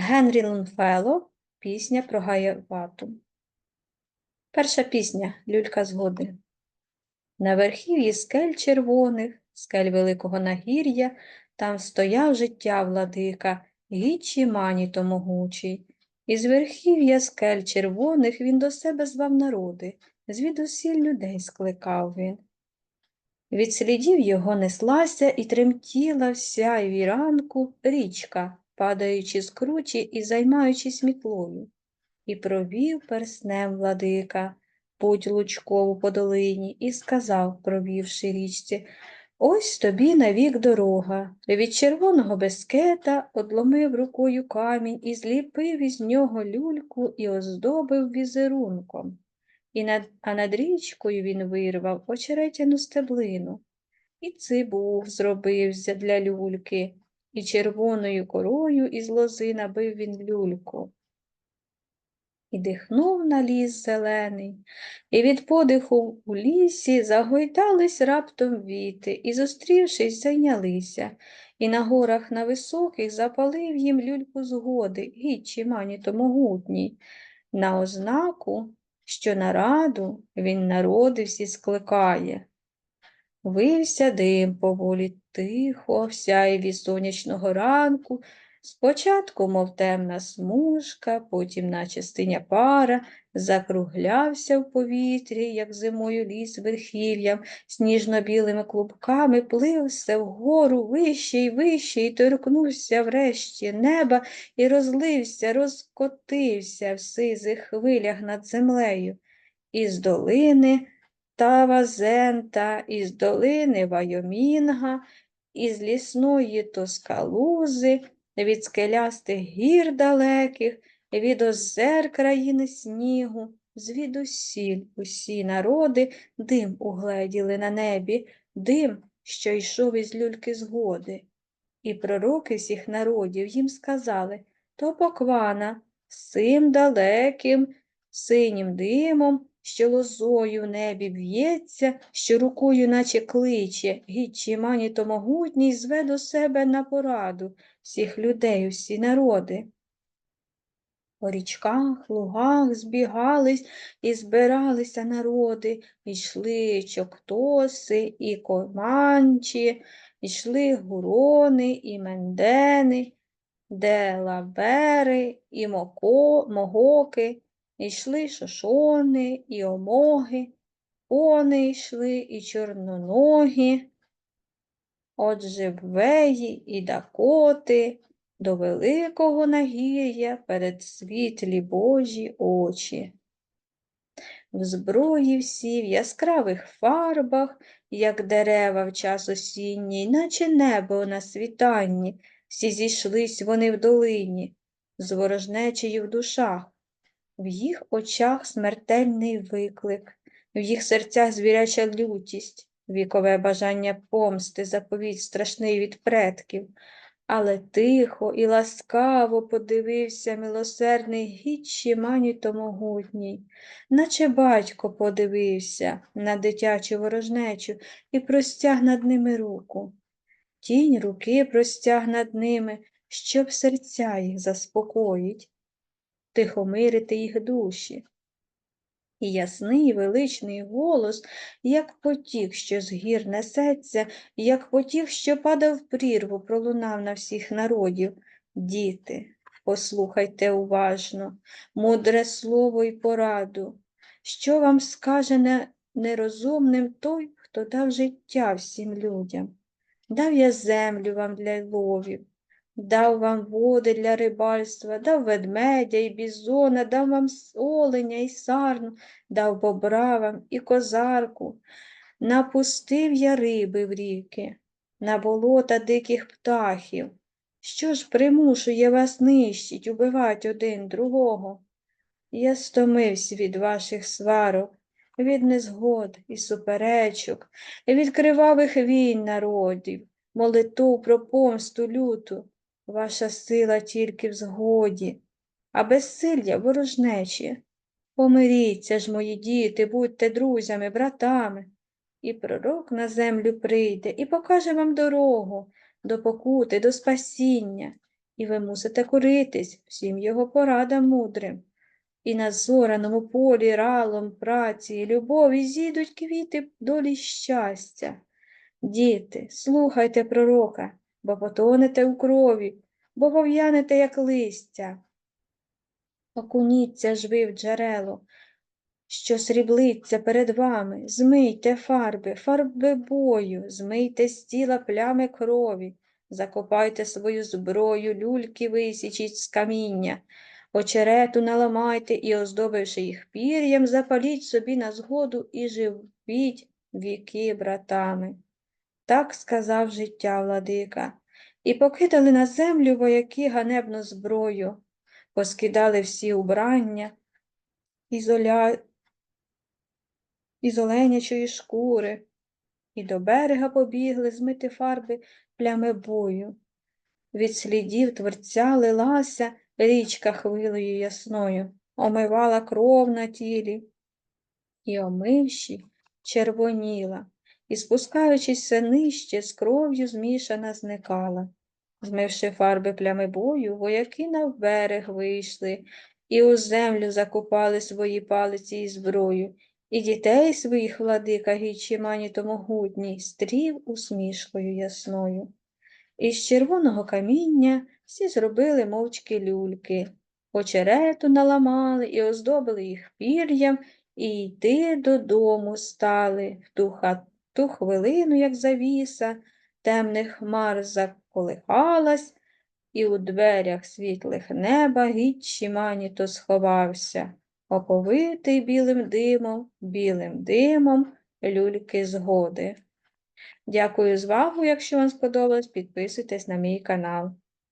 Генрі Лунфело Пісня про Гаявату. Перша пісня Люлька згоди. На верхів'ї скель червоних, скель великого нагір'я, там стояв життя владика, гідчі маніто могучий. Із верхів'я скель червоних він до себе звав народи, звідусіль людей скликав він. Від слідів його неслася і тремтіла вся й віранку річка, падаючи з кручі і займаючись мітлою. І провів перснем владика путь лучкову по долині, і сказав, провівши річці, Ось тобі навік дорога. Від червоного бескета одломив рукою камінь і зліпив із нього люльку і оздобив візерунком. І над, а над річкою він вирвав очеретяну стеблину, і цибух зробився для люльки, і червоною корою із лози набив він люльку. І дихнув на ліс зелений, і від подиху у лісі загойдались раптом віти, і, зустрівшись, зайнялися, і на горах на високих запалив їм люльку згоди, гідчі маніто могутній, на ознаку, що на раду він народи всі скликає. Вився дим поволі тихо, в сяєві сонячного ранку, спочатку, мов темна смужка, потім, наче стиня пара, закруглявся в повітрі, як зимою ліс верхів'ям, сніжно-білими клубками плився вгору вище й вище, і торкнувся врешті неба і розлився, розкотився в сизих хвилях над землею. Із долини Тавазента, із долини Вайомінга, із лісної Тоскалузи, від скелястих гір далеких, від озер країни снігу, звідусіль усі народи дим угледіли на небі, дим, що йшов із люльки згоди. І пророки всіх народів їм сказали то поквана, сим далеким, синім димом, що лозою в небі б'ється, що рукою наче кличе, гідчі мані то могутній зве до себе на пораду всіх людей, усі народи. По річках, лугах збігались і збиралися народи, йшли чоктоси і команчі, йшли гурони і мендени, делабери і моко, могоки, йшли шошони і омоги, вони йшли і чорноногі, отже веї і дакоти, до великого нагір'я перед світлі Божі очі. В зброї всі в яскравих фарбах, як дерева в час осінній, наче небо на світанні, всі зійшлись вони в долині, з ворожнечею в душах, в їх очах смертельний виклик, в їх серцях звіряча лютість, вікове бажання помсти, заповідь страшний від предків, але тихо і ласкаво подивився милосердний гідчі маніто могутній, наче батько подивився на дитячу ворожнечу і простяг над ними руку. Тінь руки простяг над ними, щоб серця їх заспокоїть, тихомирити їх душі. І ясний величний голос, як потік, що з гір несеться, як потік, що падав прірву, пролунав на всіх народів. Діти, послухайте уважно, мудре слово й пораду, що вам скаже нерозумним той, хто дав життя всім людям. Дав я землю вам для ловів, дав вам води для рибальства, дав ведмедя і бізона, дав вам оленя і сарну, дав бобра вам і козарку. Напустив я риби в ріки, на болота диких птахів. Що ж примушує вас нищить, убивать один другого? Я стомився від ваших сварок, від незгод і суперечок, від кривавих війн народів, молитв про помсту люту. Ваша сила тільки в згоді, а безсилля ворожнечі. Помиріться ж, мої діти, будьте друзями, братами. І пророк на землю прийде і покаже вам дорогу до покути, до спасіння. і ви мусите коритись всім його порадам мудрим. І на зораному полі ралом праці і любові зійдуть квіти долі щастя. Діти, слухайте пророка, бо потонете у крові, бо пов'янете, як листя. Окуніться ж ви в джерело, що сріблиться перед вами, змийте фарби, фарби бою, змийте з тіла плями крові, закопайте свою зброю, люльки висічіть з каміння, очерету наламайте і, оздобивши їх пір'ям, запаліть собі на згоду і живіть віки братами. Так сказав життя владика. І покидали на землю вояки ганебну зброю, поскидали всі убрання, ізоля... із оленячої шкури, і до берега побігли змити фарби плями бою. Від слідів творця лилася річка хвилею ясною, омивала кров на тілі, і, омивши, червоніла, і, спускаючись все нижче, з кров'ю змішана зникала. Змивши фарби плями бою, вояки на берег вийшли, і у землю закопали свої палиці і зброю, і дітей своїх владика гічі мані то могутній стрів усмішкою ясною. Із червоного каміння всі зробили мовчки люльки, очерету наламали і оздобили їх пір'ям, і йти додому стали в ту, ха... ту хвилину, як завіса, темних хмар заколихалась, і у дверях світлих неба гідчі маніто сховався, оповитий білим димом, білим димом люльки згоди. Дякую за увагу. Якщо вам сподобалось, підписуйтесь на мій канал.